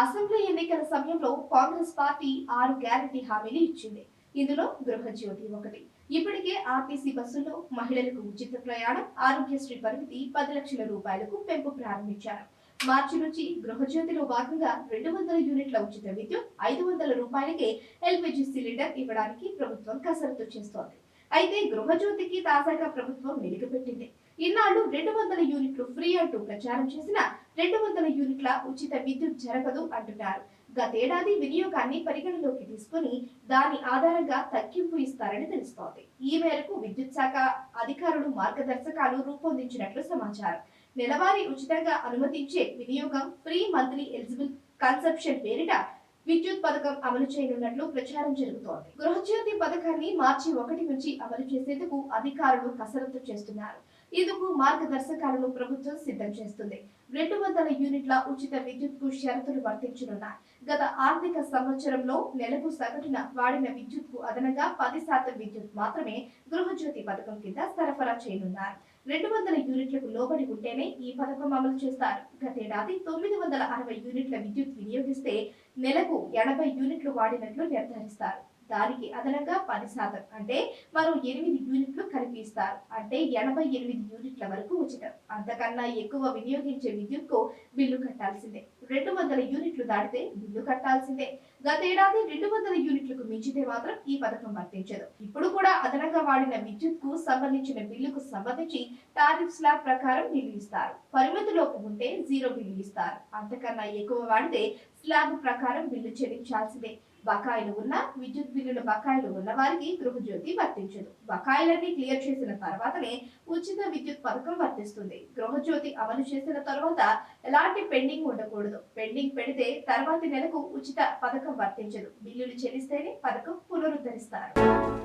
Assembly ఎన్నికల సమయంలో Congress party ఆరు గ్యారంటీ హామీలు ఇచ్చింది. ఇందులో గృహజ్యోతి ఒకటి. ఇప్పటికే ఆర్టీసీ బస్సుల్లో మహిళలకు ఉచిత ప్రయాణం ఆరోగ్యశ్రీ పరిమితి పది లక్షల రూపాయలకు పెంపు ప్రారంభించారు. మార్చి నుంచి గృహజ్యోతిలో భాగంగా రెండు వందల యూనిట్ల ఉచిత విద్యుత్ ఐదు వందల రూపాయలకే ఎల్పిజి సిలిండర్ ఇవ్వడానికి ప్రభుత్వం కసరత్తు చేస్తోంది. అయితే గృహజ్యోతికి తాజాగా ప్రభుత్వం వెలుగుపెట్టింది ఇన్నాళ్ళు రెండు వందల యూనిట్లు ఫ్రీ అంటూ ప్రచారం చేసిన రెండు వందల యూనిట్ల ఉచిత విద్యుత్ జరగదు అంటున్నారు. గతేడాది వినియోగాన్ని పరిగణలోకి తీసుకుని దాని ఆధారంగా తగ్గింపు ఇస్తారని తెలుస్తోంది. ఈ మేరకు విద్యుత్ శాఖ అధికారులు మార్గదర్శకాలు రూపొందించినట్లు సమాచారం. నెలవారీ ఉచితంగా అనుమతించే వినియోగం ఫ్రీ మంత్లీ ఎలిజిబుల్ కన్సెప్షన్ పేరిట విద్యుత్ పథకం అమలు చేయనున్నట్లు ప్రచారం జరుగుతోంది. గృహజ్యోతి పథకాన్ని మార్చి ఒకటి నుంచి అమలు చేసేందుకు అధికారులు కసరత్తు చేస్తున్నారు. ఇందుకు మార్గదర్శకాలను ప్రభుత్వం సిద్ధం చేస్తుంది. రెండు వందల యూనిట్ల ఉచిత విద్యుత్కు షరతులు వర్తించనున్నాయి. గత ఆర్థిక సంవత్సరంలో నెలకు సగటున వాడిన విద్యుత్కు అదనంగా పది శాతం విద్యుత్ మాత్రమే గృహజ్యోతి పథకం కింద సరఫరా చేయనున్నారు. రెండు వందల యూనిట్లకు లోబడి ఉంటేనే ఈ పథకం అమలు చేస్తారు. గతేడాది తొమ్మిది వందల అరవై యూనిట్ల విద్యుత్ వినియోగిస్తే నెలకు ఎనభై యూనిట్లు వాడినట్లు నిర్ధారిస్తారు. దానికి అదనంగా పది శాతం అంటే మరో ఎనిమిది యూనిట్లు కలిపిస్తారు అంటే ఎనభై ఎనిమిది యూనిట్ల వరకు ఉచితం. అంతకన్నా ఎక్కువ వినియోగించే విద్యుత్కు బిల్లు కట్టాల్సిందే. రెండు వందల యూనిట్లు దాటితే బిల్లు కట్టాల్సిందే. గతేడాది రెండు వందల యూనిట్లకు మించితే మాత్రం ఈ పథకం వర్తించదు. ఇప్పుడు కూడా అదనంగా వాడిన విద్యుత్కు సంబంధించిన బిల్లుకు సంబంధించి టారిఫ్ స్లాబ్ ప్రకారం బిల్లు ఇస్తారు. పరిమితిలోపు ఉంటే జీరో బిల్లు ఇస్తారు. అంతకన్నా ఎక్కువ వాడితే స్లాబ్ ప్రకారం బిల్లు చెల్లించాల్సిందే. బకాయిలు ఉన్న విద్యుత్ బిల్లుల బకాయిలు ఉన్న వారికి గృహజ్యోతి వర్తించదు. బకాయిలన్నీ క్లియర్ చేసిన తర్వాతనే ఉచిత విద్యుత్ పథకం వర్తిస్తుంది. గృహజ్యోతి అమలు చేసిన తర్వాత ఎలాంటి పెండింగ్ ఉండకూడదు. పెండింగ్ పెడితే తర్వాతి నెలకు ఉచిత పథకం వర్తించదు. బిల్లులు చెల్లిస్తేనే పథకం పునరుద్ధరిస్తారు.